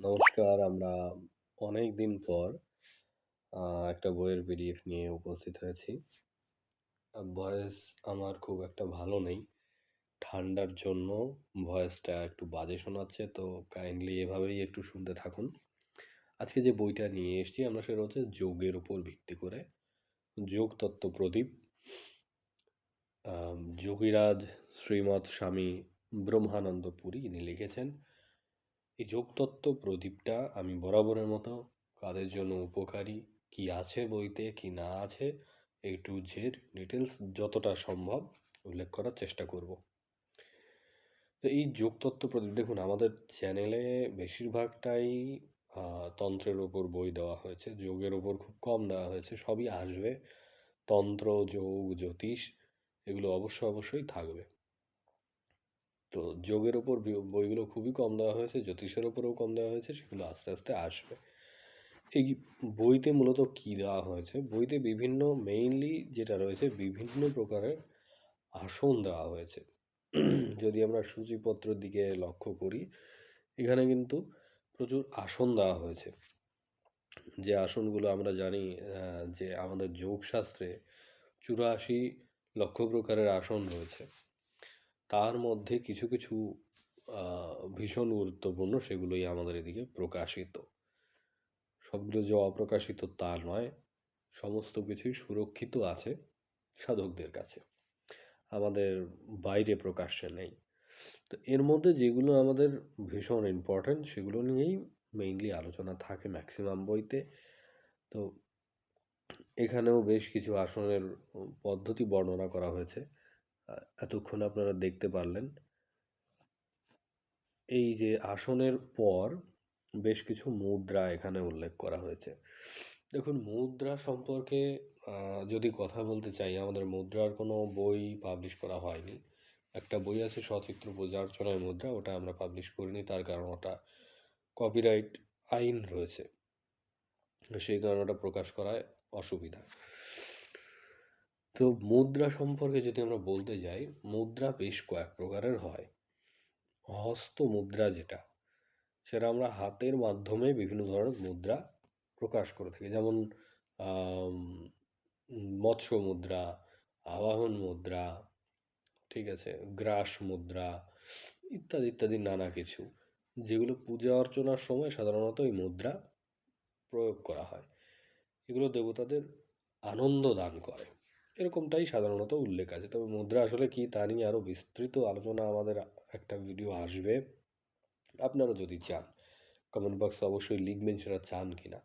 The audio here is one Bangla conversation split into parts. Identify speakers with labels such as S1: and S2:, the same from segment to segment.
S1: নমস্কার, আমরা অনেক দিন পর একটা বইয়ের পিডিএফ নিয়ে উপস্থিত হয়েছি। ভয়েস আমার খুব একটা ভালো নেই। ঠান্ডার জন্য ভয়েসটা একটু বাজে শোনাচ্ছে, তো কাইন্ডলি এভাবেই একটু শুনতে থাকুন। আজকে যে বইটা নিয়ে এসেছি, আমরা সেটা হচ্ছে যোগের উপর ভিত্তি করে। যোগ তত্ত্ব প্রদীপ। যোগীরাজ শ্রীমৎ স্বামী ব্রহ্মানন্দ পুরী, ইনি লিখেছেন। এই যোগতত্ত্ব প্রদীপটা আমি বরাবরের মতো কাদের জন্য উপকারী, কি আছে বইতে, কি না আছে এই টু জেড ডিটেলস যতটা সম্ভব উল্লেখ করার চেষ্টা করব। তো এই যোগতত্ত্ব প্রদীপ, দেখুন, আমাদের চ্যানেলে বেশিরভাগটাই তন্ত্রের ওপর বই দেওয়া হয়েছে, যোগের ওপর খুব কম দেওয়া হয়েছে, সবই আসবে। তন্ত্র, যোগ, জ্যোতিষ, এগুলো অবশ্যই অবশ্যই থাকবে। তো যোগের ওপর বইগুলো খুবই কম দেওয়া হয়েছে, জ্যোতিষের ওপরেও কম দেওয়া হয়েছে, সেগুলো আস্তে আস্তে আসবে। এই বইতে মূলত কী দেওয়া হয়েছে? বইতে বিভিন্ন মেইনলি যেটা রয়েছে, বিভিন্ন প্রকারের আসন দেওয়া হয়েছে। যদি আমরা সূচিপত্রের দিকে লক্ষ্য করি, এখানে কিন্তু প্রচুর আসন দেওয়া হয়েছে। যে আসনগুলো আমরা জানি যে আমাদের যোগশাস্ত্রে চুরাশি লক্ষ প্রকারের আসন রয়েছে। তার মধ্যে কিছু কিছু ভীষণ গুরুত্বপূর্ণ সেগুলোই আমাদের এদিকে প্রকাশিত। সবগুলো যে অপ্রকাশিত তা নয়, সমস্ত কিছুই সুরক্ষিত আছে সাধকদের কাছে। আমাদের বাইরে প্রকাশ্যে নেই। তো এর মধ্যে যেগুলো আমাদের ভীষণ ইম্পর্ট্যান্ট সেগুলো নিয়েই মেইনলি আলোচনা থাকে ম্যাক্সিমাম বইতে। তো এখানেও বেশ কিছু আসনের পদ্ধতি বর্ণনা করা হয়েছে। এতক্ষণ আপনারা দেখতে পারলেন। এই যে আসনের পর বেশ কিছু মুদ্রা এখানে উল্লেখ করা হয়েছে। দেখুন, মুদ্রা সম্পর্কে যদি কথা বলতে চাই, আমাদের মুদ্রার কোনো বই পাবলিশ করা হয়নি। একটা বই আছে সচিত্র পূজা অর্চনায় মুদ্রা, ওটা আমরা পাবলিশ করিনি, তার কারণ ওটা কপিরাইট আইন রয়েছে। সেই কারণে ওটা প্রকাশ করায় অসুবিধা। তো মুদ্রা সম্পর্কে যদি আমরা বলতে যাই, মুদ্রা বেশ কয়েক প্রকারের হয়। হস্ত মুদ্রা যেটা, সেটা আমরা হাতের মাধ্যমে বিভিন্ন ধরনের মুদ্রা প্রকাশ করে থাকি। যেমন মৎস্য মুদ্রা, আবাহন মুদ্রা, ঠিক আছে, গ্রাস মুদ্রা ইত্যাদি ইত্যাদি নানা কিছু, যেগুলো পূজা অর্চনার সময় সাধারণত এই মুদ্রা প্রয়োগ করা হয়। এগুলো দেবতাদের আনন্দ দান করে। এরকমটাই সাধারণত উল্লেখ আছে। তবে মুদ্রা আসলে কি তা নিয়ে আরও বিস্তৃত আলোচনা আমাদের একটা ভিডিও আসবে। আপনারা যদি চান কমেন্ট বক্সে অবশ্যই লিখবেন সেটা চান কি না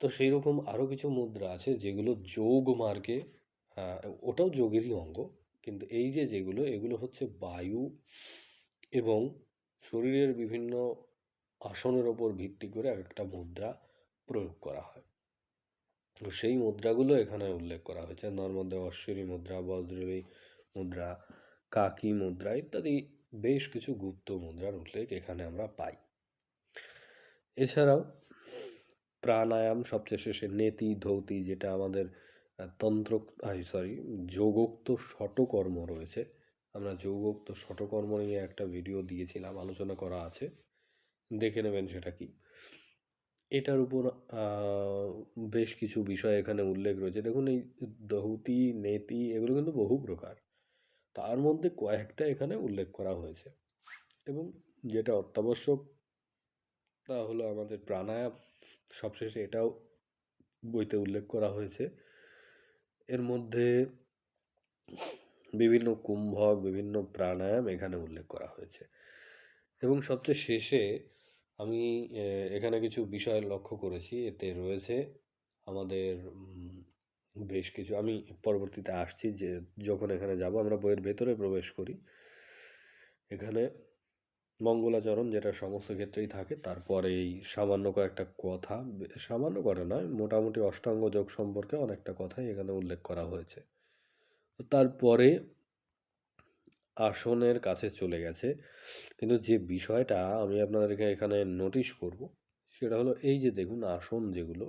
S1: তো সেই রকম আরও কিছু মুদ্রা আছে যেগুলো যোগ মার্গে ওটাও যোগেরই অঙ্গ। কিন্তু এই যে যেগুলো, এগুলো হচ্ছে বায়ু এবং শরীরের বিভিন্ন আসনের ওপর ভিত্তি করে এক একটা মুদ্রা প্রয়োগ করা হয়। সেই মুদ্রাগুলো এখানে উল্লেখ করা হয়েছে। নর্মদে অশ্বরী মুদ্রা বজ্রী মুদ্রা, কাকি মুদ্রা ইত্যাদি বেশ কিছু গুপ্ত মুদ্রার উল্লেখ এখানে আমরা পাই। এছাড়াও প্রাণায়াম সবচেয়ে শেষে নেতি, ধৌতি যেটা আমাদের তন্ত্র সরি যোগোক্ত শটকর্ম রয়েছে। আমরা যোগোক্ত শটকর্ম নিয়ে একটা ভিডিও দিয়েছিলাম, আলোচনা করা আছে। দেখে নেবেন সেটা কি? এটার উপর বেশ কিছু বিষয় এখানে উল্লেখ রয়েছে। দেখুন, এই দহতি, নেতি এগুলো কিন্তু বহু প্রকার। তার মধ্যে কয়েকটা এখানে উল্লেখ করা হয়েছে। এবং যেটা অত্যাবশ্যক, তা হলো আমাদের প্রাণায়াম, সবশেষে এটাও বইতে উল্লেখ করা হয়েছে। এর মধ্যে বিভিন্ন কুম্ভক, বিভিন্ন প্রাণায়াম এখানে উল্লেখ করা হয়েছে। এবং সবচেয়ে শেষে আমি এখানে কিছু বিষয় লক্ষ্য করেছি। এতে রয়েছে আমাদের বেশ কিছু, আমি পরবর্তীতে আসছি যে যখন এখানে যাব আমরা বইয়ের ভেতরে প্রবেশ করি। এখানে মঙ্গলাচরণ যেটা সমস্ত ক্ষেত্রেই থাকে তারপরে এই সামান্য কয়েকটা কথা সামান্য করে নয়, মোটামুটি অষ্টাঙ্গ যোগ সম্পর্কে অনেকটা কথাই এখানে উল্লেখ করা হয়েছে। তারপরে আসনের কাছে চলে গেছে। কিন্তু যে বিষয়টা আমি আপনাদেরকে এখানে নোটিশ করব, সেটা হলো এই যে দেখুন আসন যেগুলো,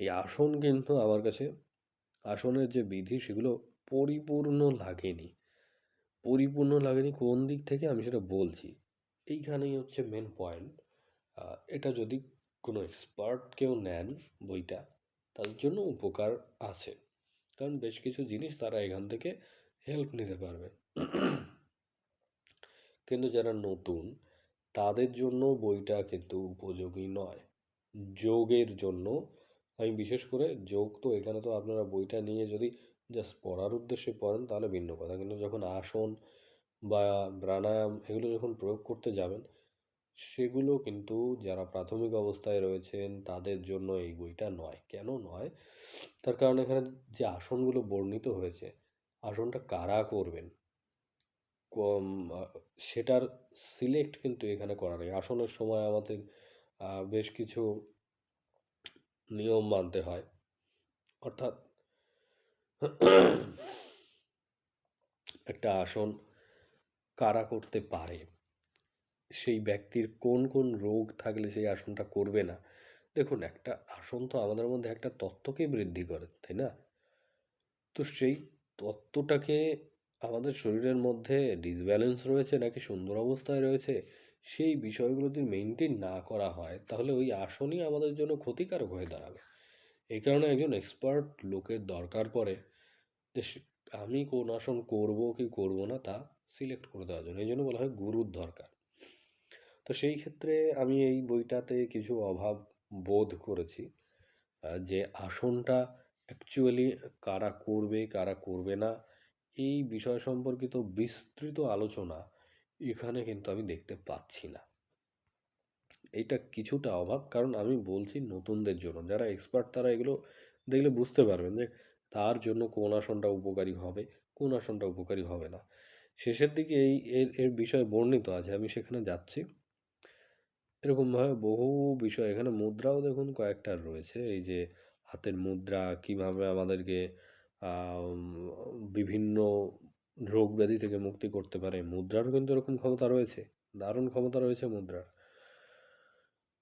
S1: এই আসন কিন্তু আমার কাছে, আসনের যে বিধি সেগুলো পরিপূর্ণ লাগেনি। পরিপূর্ণ লাগেনি কোন দিক থেকে আমি সেটা বলছি। এইখানেই হচ্ছে মেন পয়েন্ট এটা যদি কোনো এক্সপার্ট কেউ নেন বইটা তাদের জন্য উপকার আছে। কারণ বেশ কিছু জিনিস তারা এখান থেকে হেল্প নিতে পারবে। কিন্তু যারা নতুন, তাদের জন্য বইটা কিন্তু উপযোগী নয়। যোগের জন্য, আমি বিশেষ করে যোগ তো এখানে তো আপনারা বইটা নিয়ে যদি জাস্ট পড়ার উদ্দেশ্যে পড়েন, তাহলে ভিন্ন কথা। কিন্তু যখন আসন বা প্রাণায়াম এগুলো যখন প্রয়োগ করতে যাবেন, সেগুলো কিন্তু যারা প্রাথমিক অবস্থায় রয়েছেন, তাদের জন্য এই বইটা নয়। কেন নয়? তার কারণ এখানে যে আসনগুলো বর্ণিত হয়েছে, আসনটা কারা করবেন? সেটার সিলেক্ট কিন্তু এখানে করা নেই। আসনের সময় আমাদের বেশ কিছু নিয়ম মানতে হয়। অর্থাৎ একটা আসন কারা করতে পারে, সেই ব্যক্তির কোন কোন রোগ থাকলে সেই আসনটা করবে না। দেখুন, একটা আসন তো আমাদের মধ্যে একটা তত্ত্বকে বৃদ্ধি করে, তাই না? তো সেই তত্ত্বটাকে আমাদের শরীরের মধ্যে ডিসব্যালেন্স রয়েছে নাকি সুন্দর অবস্থায় রয়েছে, সেই বিষয়গুলো যদি মেনটেন না করা হয়, তাহলে ওই আসনই আমাদের জন্য ক্ষতিকারক হয়ে দাঁড়াবে। এই কারণে একজন এক্সপার্ট লোকের দরকার পড়ে যে আমি কোন আসন করব কি করব না তা সিলেক্ট করে দেওয়ার জন্য। এই জন্য বলা হয় গুরুর দরকার। তো সেই ক্ষেত্রে আমি এই বইটাতে কিছু অভাব বোধ করেছি যে আসনটা অ্যাকচুয়ালি কারা করবে কারা করবে না এই বিষয় সম্পর্কিত বিস্তৃত আলোচনা এখানে কিন্তু আমি দেখতে পাচ্ছি না। এইটা কিছুটা অভাব কারণ আমি বলছি নতুনদের জন্য। যারা এক্সপার্ট তারা এগুলো দেখলে বুঝতে পারবেন যে তার জন্য কোন আসনটা উপকারী হবে, কোন আসনটা উপকারী হবে না। শেষের দিকে এই এর বিষয় বর্ণিত আছে, আমি সেখানে যাচ্ছি। এরকমভাবে বহু বিষয়, এখানে মুদ্রাও দেখুন কয়েকটা রয়েছে। এই যে হাতের মুদ্রা, কীভাবে আমাদেরকে বিভিন্ন রোগ ব্যাধি থেকে মুক্তি করতে পারে। মুদ্রারও কিন্তু এরকম ক্ষমতা রয়েছে। দারুণ ক্ষমতা রয়েছে মুদ্রার।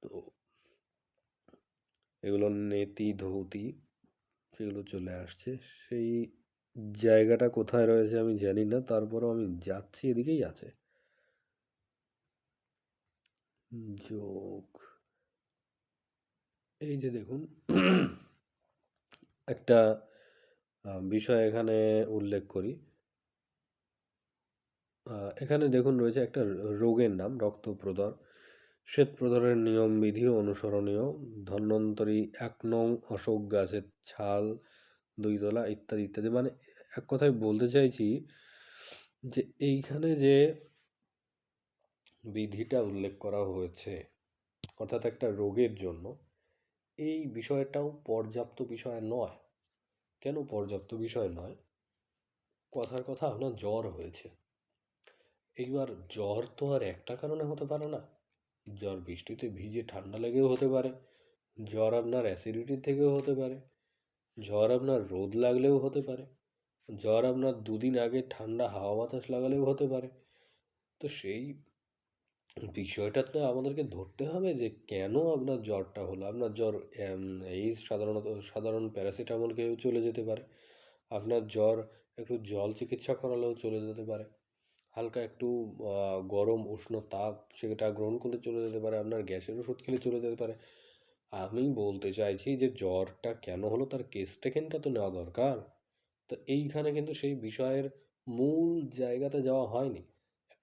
S1: তো এগুলো নেতি ধৌতি সেগুলো চলে আসছে। সেই জায়গাটা কোথায় রয়েছে আমি জানি না, তারপরেও আমি যাচ্ছি, এদিকেই আছে। যোগ। এই যে দেখুন, একটা বিষয় এখানে উল্লেখ করি। এখানে দেখুন রয়েছে একটা রোগের নাম রক্ত প্রদর শ্বেত প্রদরের নিয়ম বিধি অনুসরণীয়। ধন্বন্তরী এক নং অশোক গাছের ছাল দুইতলা ইত্যাদি ইত্যাদি। মানে এক কথায় বলতে চাইছি যে এইখানে যে বিধিটা উল্লেখ করা হয়েছে, অর্থাৎ একটা রোগের জন্য, এই বিষয়টাও পর্যাপ্ত বিষয় নয়। কেন পর্যাপ্ত বিষয় নয়? কথার কথা আপনার জ্বর হয়েছে। এইবার জ্বর তো আর একটা কারণে হতে পারে না। জ্বর বৃষ্টিতে ভিজে ঠান্ডা লেগেও হতে পারে। জ্বর আপনার অ্যাসিডিটির থেকেও হতে পারে। জ্বর আপনার রোদ লাগলেও হতে পারে। জ্বর আপনার দুদিন আগে ঠান্ডা হাওয়া বাতাস লাগালেও হতে পারে। তো সেই বিষয়টা তো আমাদেরকে ধরতে হবে যে কেন আপনার জ্বরটা হলো? আপনার জ্বর এই সাধারণত, সাধারণ প্যারাসিটামল খেয়েও চলে যেতে পারে। আপনার জ্বর একটু জল চিকিৎসা করালেও চলে যেতে পারে। হালকা একটু গরম উষ্ণ তাপ সেটা গ্রহণ করলে চলে যেতে পারে। আপনার গ্যাসের ওষুধ খেলে চলে যেতে পারে। আমি বলতে চাইছি যে জ্বরটা কেন হলো তার কেস টেকেনটা তো নেওয়া দরকার। তো এইখানে কিন্তু সেই বিষয়ের মূল জায়গাতে যাওয়া হয়নি।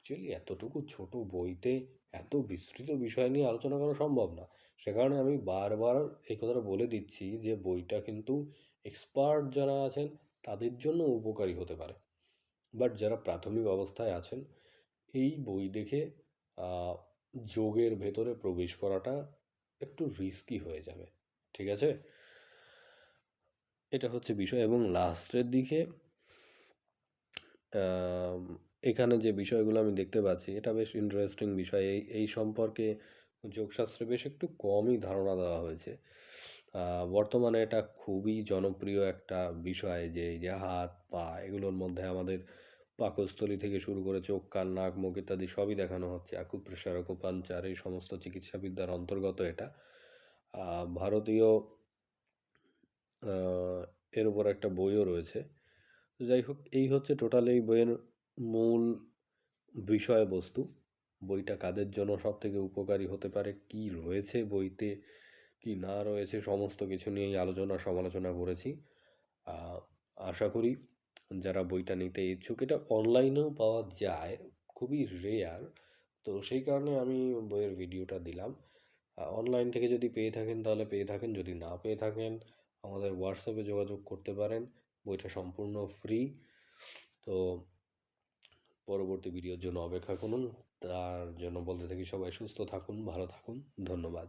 S1: অ্যাকচুয়ালি এতটুকু ছোট বইতে এত বিস্তৃত বিষয় নিয়ে আলোচনা করা সম্ভব না। সে কারণে আমি বারবার এই কথাটা বলে দিচ্ছি যে বইটা কিন্তু এক্সপার্ট যারা আছেন তাদের জন্য উপকারী হতে পারে। বাট যারা প্রাথমিক অবস্থায় আছেন, এই বই দেখে যোগের ভেতরে প্রবেশ করাটা একটু রিস্কি হয়ে যাবে। ঠিক আছে? এটা হচ্ছে বিষয়। এবং লাস্টের দিকে এখানে যে বিষয়গুলো আমি দেখতে পাচ্ছি, এটা বেশ ইন্টারেস্টিং বিষয়। এই এই সম্পর্কে যোগশাস্ত্রে বেশ একটু কমই ধারণা দেওয়া হয়েছে। বর্তমানে এটা খুবই জনপ্রিয় একটা বিষয় যে, এই যে হাত, পা, এগুলোর মধ্যে আমাদের পাকস্থলী থেকে শুরু করে চোখ, কান, নাক, মুখ ইত্যাদি সবই দেখানো হচ্ছে। আকুপ্রেশার আকুপাঞ্চার এই সমস্ত চিকিৎসাবিদ্যার অন্তর্গত এটা। ভারতীয় এর উপর একটা বইও রয়েছে। যাই হোক, এই হচ্ছে টোটাল এই বইয়ের মূল বিষয়বস্তু। বইটা কাদের জন্য সবথেকে উপকারী হতে পারে? কী রয়েছে বইতে? কী না রয়েছে? সমস্ত কিছু নিয়েই আলোচনা, সমালোচনা করেছি। আশা করি যারা বইটা নিতে ইচ্ছুক, এটা অনলাইনেও পাওয়া যায়, খুবই রেয়ার তো সেই কারণে আমি বইয়ের ভিডিওটা দিলাম। অনলাইন থেকে যদি পেয়ে থাকেন, তাহলে পেয়ে থাকেন। যদি না পেয়ে থাকেন, আমাদের হোয়াটসঅ্যাপে যোগাযোগ করতে পারেন। বইটা সম্পূর্ণ ফ্রি তো পরবর্তী ভিডিওর জন্য অপেক্ষা করুন। তার জন্য বলতে থাকি সবাই সুস্থ থাকুন, ভালো থাকুন। ধন্যবাদ।